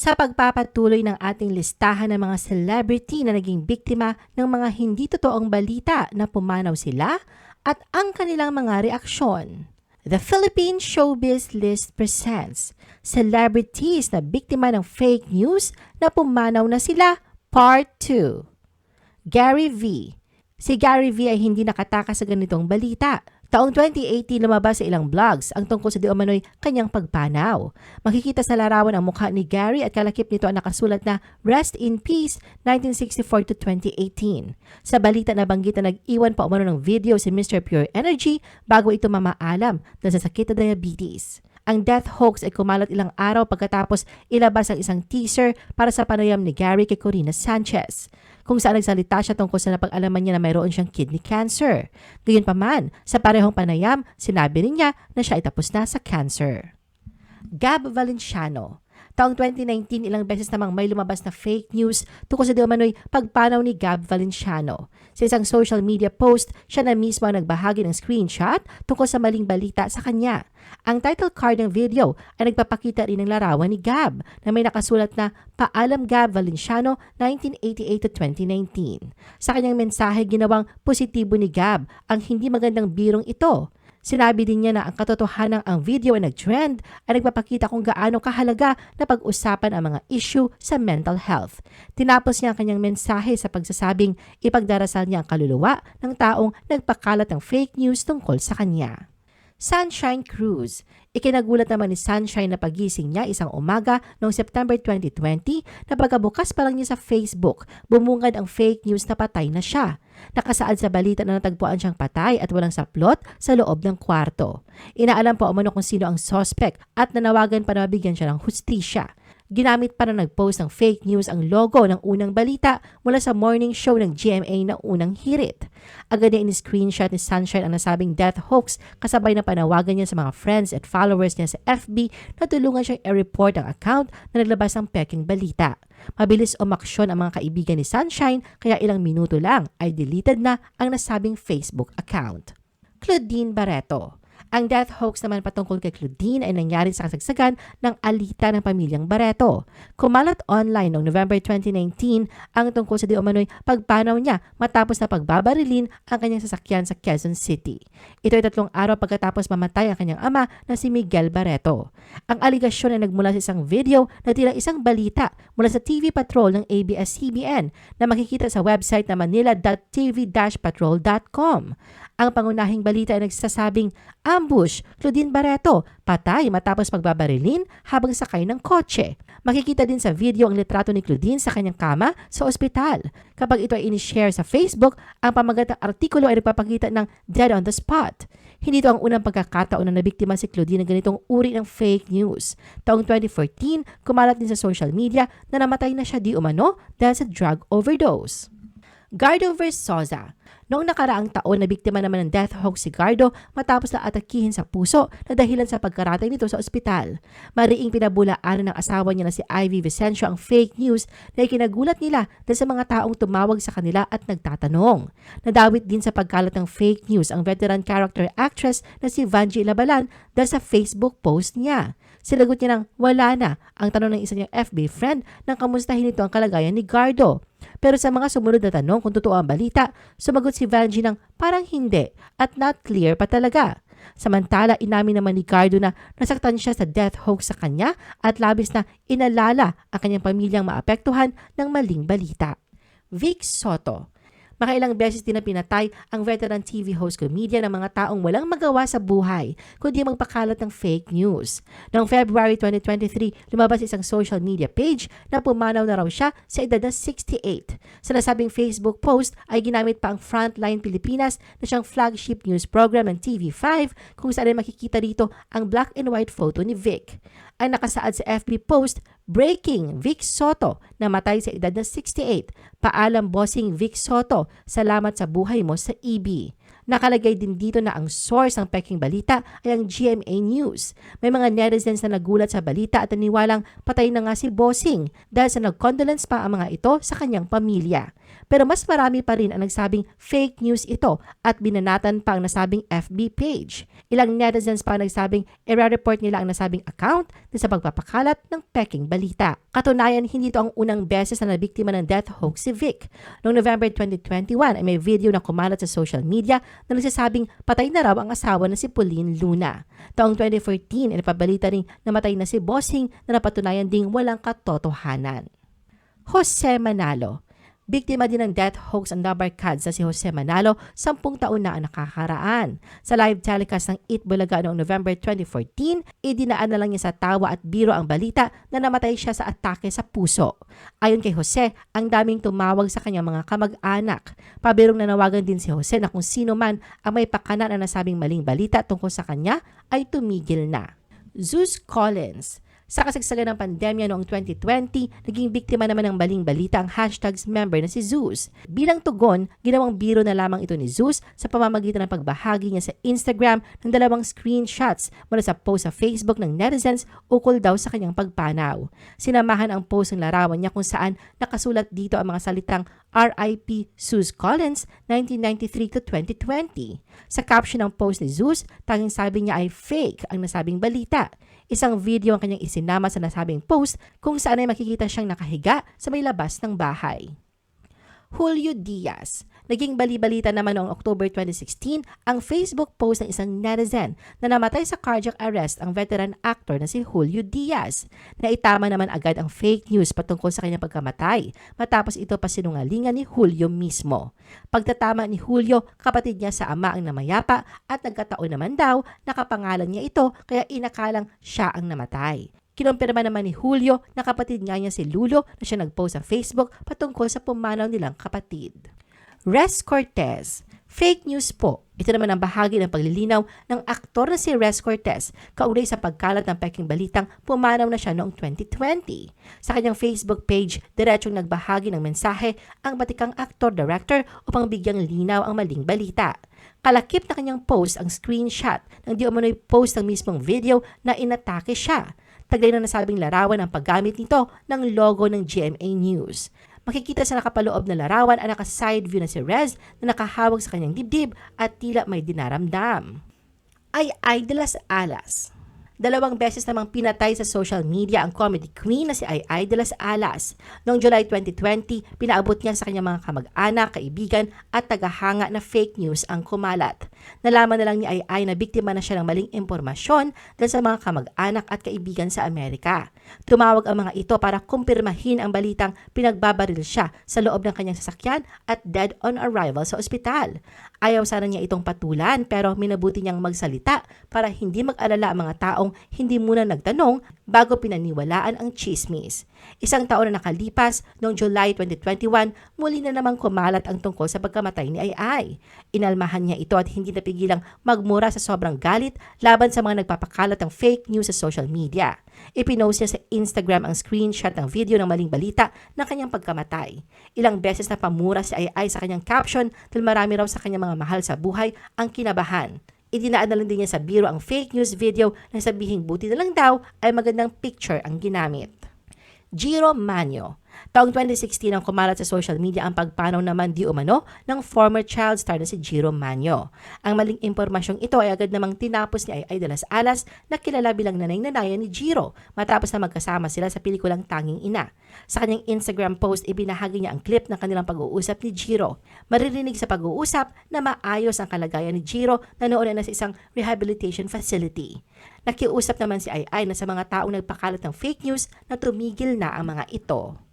sa pagpapatuloy ng ating listahan ng mga celebrity na naging biktima ng mga hindi totoong balita na pumanaw sila at ang kanilang mga reaksyon. The Philippine Showbiz List presents celebrities na biktima ng fake news na pumanaw na sila Part 2. Gary V. Si Gary V ay hindi nakatakas sa ganitong balita. Taong 2018 lumabas sa ilang vlogs ang tungkol sa di umano'y kanyang pagpanaw. Makikita sa larawan ang mukha ni Gary at kalakip nito ang nakasulat na Rest in Peace 1964 to 2018. Sa balita na banggit na nag-iwan pa umano ng video si Mr. Pure Energy bago ito mamaalam dahil sa sakit na diabetes. Ang death hoax ay kumalat ilang araw pagkatapos ilabas ang isang teaser para sa panayam ni Gary kay Corina Sanchez kung saan nagsalita siya tungkol sa napag-alaman niya na mayroon siyang kidney cancer. Gayunpaman, sa parehong panayam, sinabi rin niya na siya ay tapos na sa cancer. Gab Valenciano Taong 2019, ilang beses namang may lumabas na fake news tungkol sa diumano'y pagpanaw ni Gab Valenciano. Sa isang social media post, siya na mismo ang nagbahagi ng screenshot tungkol sa maling balita sa kanya. Ang title card ng video ay nagpapakita rin ng larawan ni Gab na may nakasulat na Paalam Gab Valenciano 1988 to 2019. Sa kanyang mensahe, ginawang positibo ni Gab ang hindi magandang birong ito. Sinabi din niya na ang katotohanan ang video ay nag-trend ay nagpapakita kung gaano kahalaga na pag-usapan ang mga issue sa mental health. Tinapos niya ang kanyang mensahe sa pagsasabing ipagdarasal niya ang kaluluwa ng taong nagpakalat ng fake news tungkol sa kanya. Sunshine Cruise. Ikinagulat naman ni Sunshine na pagising niya isang umaga noong September 2020 na pagkabukas pa lang niya sa Facebook, bumungad ang fake news na patay na siya. Nakasaad sa balita na natagpuan siyang patay at walang saplot sa loob ng kwarto. Inaalam pa umano kung sino ang suspect at nanawagan pa na mabigyan siya ng hustisya. Ginamit pa na nag-post ng fake news ang logo ng unang balita mula sa morning show ng GMA na unang hirit. Agad niya in-screenshot ni Sunshine ang nasabing death hoax kasabay na panawagan niya sa mga friends at followers niya sa FB na tulungan siyang i-report ang account na naglabas ng peking balita. Mabilis umaksyon ang mga kaibigan ni Sunshine kaya ilang minuto lang ay deleted na ang nasabing Facebook account. Claudine Barreto ang death hoax naman patungkol kay Claudine ay nangyari sa kasagsagan ng alita ng pamilyang Barreto. Kumalat online noong November 2019 ang tungkol sa di umano'y pagpanaw niya matapos na pagbabarilin ang kanyang sasakyan sa Quezon City. Ito ay tatlong araw pagkatapos mamatay ang kanyang ama na si Miguel Barreto. Ang aligasyon ay nagmula sa isang video na tila isang balita mula sa TV Patrol ng ABS-CBN na makikita sa website na manila.tv-patrol.com. Ang pangunahing balita ay nagsasabing ambush, Claudine Barreto, patay matapos pagbabarilin habang sakay ng kotse. Makikita din sa video ang litrato ni Claudine sa kanyang kama sa ospital. Kapag ito ay inishare sa Facebook, ang pamagatang artikulo ay nagpapakita ng dead on the spot. Hindi ito ang unang pagkakataon na nabiktima si Claudine ng ganitong uri ng fake news. Taong 2014, kumalat din sa social media na namatay na siya di umano dahil sa drug overdose. Gardo Versosa Noong nakaraang taon, na biktima naman ng death hoax si Gardo matapos na atakihin sa puso na dahilan sa pagkaratay nito sa ospital. Mariing pinabulaanan ng asawa niya na si Ivy Vicencio ang fake news na ikinagulat nila dahil sa mga taong tumawag sa kanila at nagtatanong. Nadawit din sa pagkalat ng fake news ang veteran character actress na si Vanji Labalan dahil sa Facebook post niya. Silagot niya ng wala na ang tanong ng isa niyang FB friend nang kamustahin nito ang kalagayan ni Gardo. Pero sa mga sumunod na tanong kung totoo ang balita, sumagot si Vanjie ng parang hindi at not clear pa talaga. Samantala, inamin naman ni Gardo na nasaktan siya sa death hoax sa kanya at labis na inalala ang kanyang pamilyang maapektuhan ng maling balita. Vic Soto Makailang beses din na pinatay ang veteran TV host comedian ng mga taong walang magawa sa buhay kundi magpakalat ng fake news. Noong February 2023, lumabas isang social media page na pumanaw na raw siya sa edad na 68. Sa nasabing Facebook post ay ginamit pa ang Frontline Pilipinas na siyang flagship news program ng TV5 kung saan ay makikita dito ang black and white photo ni Vic. Ang nakasaad sa FB post, Breaking, Vic Soto, namatay sa edad na 68. Paalam bossing Vic Soto, salamat sa buhay mo sa EB. Nakalagay din dito na ang source ng peking balita ay ang GMA News. May mga netizens na nagulat sa balita at naniwalang patay na nga si Bossing dahil sa nag-condolence pa ang mga ito sa kanyang pamilya. Pero mas marami pa rin ang nagsabing fake news ito at binanatan pa ang nasabing FB page. Ilang netizens pa ang nagsabing i-report nila ang nasabing account sa pagpapakalat ng peking balita. Katunayan, hindi ito ang unang beses na nabiktima ng death hoax si Vic. Noong November 2021 ay may video na kumalat sa social media na nagsasabing patay na raw ang asawa na si Pauline Luna. Taong 2014 ay napabalita ring namatay na si Bossing na napatunayan ding walang katotohanan. Jose Manalo Biktima din ng death hoax ang Dabarkads na si Jose Manalo, sampung taon na ang nakakaraan. Sa live telecast ng Eat Bulaga noong November 2014, idinaan na lang niya sa tawa at biro ang balita na namatay siya sa atake sa puso. Ayon kay Jose, ang daming tumawag sa kanyang mga kamag-anak. Pabirong nanawagan din si Jose na kung sino man ang may pakana na nasabing maling balita tungkol sa kanya ay tumigil na. Zeus Collins sa kasagsagan ng pandemya noong 2020, naging biktima naman ng baling balita ang hashtags member na si Zeus. Bilang tugon, ginawang biro na lamang ito ni Zeus sa pamamagitan ng pagbahagi niya sa Instagram ng dalawang screenshots mula sa post sa Facebook ng netizens ukol daw sa kanyang pagpanaw. Sinamahan ang post ng larawan niya kung saan nakasulat dito ang mga salitang RIP Zeus Collins 1993 to 2020. Sa caption ng post ni Zeus, tanging sabi niya ay fake ang nasabing balita. Isang video ang kanyang isinama sa nasabing post kung saan ay makikita siyang nakahiga sa may labas ng bahay. Julio Diaz. Naging balibalita naman noong October 2016 ang Facebook post ng isang netizen na namatay sa cardiac arrest ang veteran actor na si Julio Diaz. Naitama naman agad ang fake news patungkol sa kanyang pagkamatay matapos ito pa sinungalingan ni Julio mismo. Pagtatama ni Julio, kapatid niya sa ama ang namayapa at nagkataon naman daw nakapangalan niya ito kaya inakalang siya ang namatay. Kinumpirma naman ni Julio na kapatid nga niya si Lulo na siya nagpost sa Facebook patungkol sa pumanaw nilang kapatid. Res Cortez. Fake news po. Ito naman ang bahagi ng paglilinaw ng aktor na si Res Cortez kaugnay sa pagkalat ng peking balitang pumanaw na siya noong 2020. Sa kanyang Facebook page, diretsong nagbahagi ng mensahe ang batikang aktor-director upang bigyang linaw ang maling balita. Kalakip na kanyang post ang screenshot ng di umano'y post ng mismong video na inatake siya. Taglay na nasabing larawan ang paggamit nito ng logo ng GMA News makikita sa nakapaloob na larawan ang naka-side view na si Rez na nakahawag sa kanyang dibdib at tila may dinaramdam. Ay de las alas. Dalawang beses namang pinatay sa social media ang comedy queen na si Ay de las Alas. Noong July 2020, pinaabot niya sa kanyang mga kamag-anak, kaibigan at tagahanga na fake news ang kumalat. Nalaman na lang ni Ay na biktima na siya ng maling impormasyon dahil sa mga kamag-anak at kaibigan sa Amerika. Tumawag ang mga ito para kumpirmahin ang balitang pinagbabaril siya sa loob ng kanyang sasakyan at dead on arrival sa ospital. Ayaw sana niya itong patulan pero minabuti niyang magsalita para hindi mag-alala ang mga taong hindi muna nagtanong bago pinaniwalaan ang chismis. Isang taon na nakalipas, noong July 2021, muli na namang kumalat ang tungkol sa pagkamatay ni Ai. Inalmahan niya ito at hindi napigilang magmura sa sobrang galit laban sa mga nagpapakalat ng fake news sa social media. Ipinost niya sa Instagram ang screenshot ng video ng maling balita ng kanyang pagkamatay. Ilang beses na pamura si Ai sa kanyang caption dahil marami raw sa kanyang mga mahal sa buhay ang kinabahan. Idinaan na lang din niya sa biro ang fake news video na sabihing buti na lang daw ay magandang picture ang ginamit. Giro Manyo. Taong 2016 ang kumalat sa social media ang pagpanaw naman di umano ng former child star na si Giro Manyo. Ang maling impormasyong ito ay agad namang tinapos ni Ay de las Alas na kilala bilang nanay-nanayan ni Giro matapos na magkasama sila sa pelikulang Tanging Ina. Sa kanyang Instagram post, ibinahagi niya ang clip ng kanilang pag-uusap ni Giro. Maririnig sa pag-uusap na maayos ang kalagayan ni Giro na noon na sa isang rehabilitation facility. Nakiusap naman si Ay Ay na sa mga taong nagpakalat ng fake news na tumigil na ang mga ito.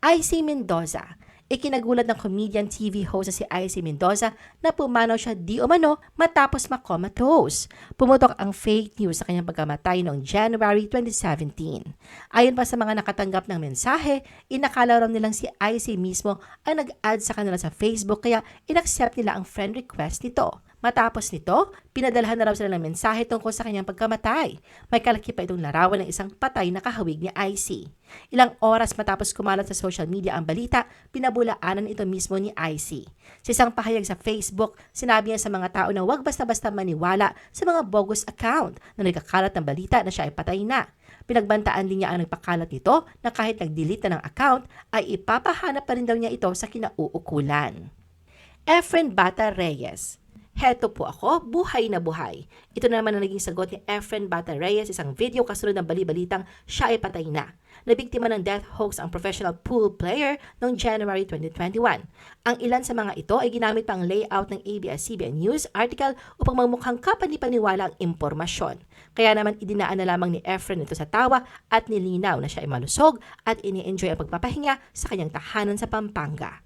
IC Mendoza. Ikinagulat ng comedian TV host si IC Mendoza na pumanaw siya di umano matapos makomatose. Pumutok ang fake news sa kanyang pagkamatay noong January 2017. Ayon pa sa mga nakatanggap ng mensahe, inakala raw nilang si IC mismo ang nag-add sa kanila sa Facebook kaya inaccept nila ang friend request nito. Matapos nito, pinadalhan na raw sila ng mensahe tungkol sa kanyang pagkamatay. May kalaki pa itong larawan ng isang patay na kahawig ni IC. Ilang oras matapos kumalat sa social media ang balita, pinabulaanan ito mismo ni IC. Sa isang pahayag sa Facebook, sinabi niya sa mga tao na huwag basta-basta maniwala sa mga bogus account na nagkakalat ng balita na siya ay patay na. Pinagbantaan din niya ang nagpakalat nito na kahit nag-delete na ng account ay ipapahanap pa rin daw niya ito sa kinauukulan. Efren Bata Reyes Heto po ako, buhay na buhay. Ito na naman ang naging sagot ni Efren Bata Reyes, isang video kasunod ng bali-balitang siya ay patay na. Nabiktima ng death hoax ang professional pool player noong January 2021. Ang ilan sa mga ito ay ginamit pang layout ng ABS-CBN News article upang magmukhang kapanipaniwala ang impormasyon. Kaya naman idinaan na lamang ni Efren ito sa tawa at nilinaw na siya ay malusog at ini-enjoy ang pagpapahinga sa kanyang tahanan sa Pampanga.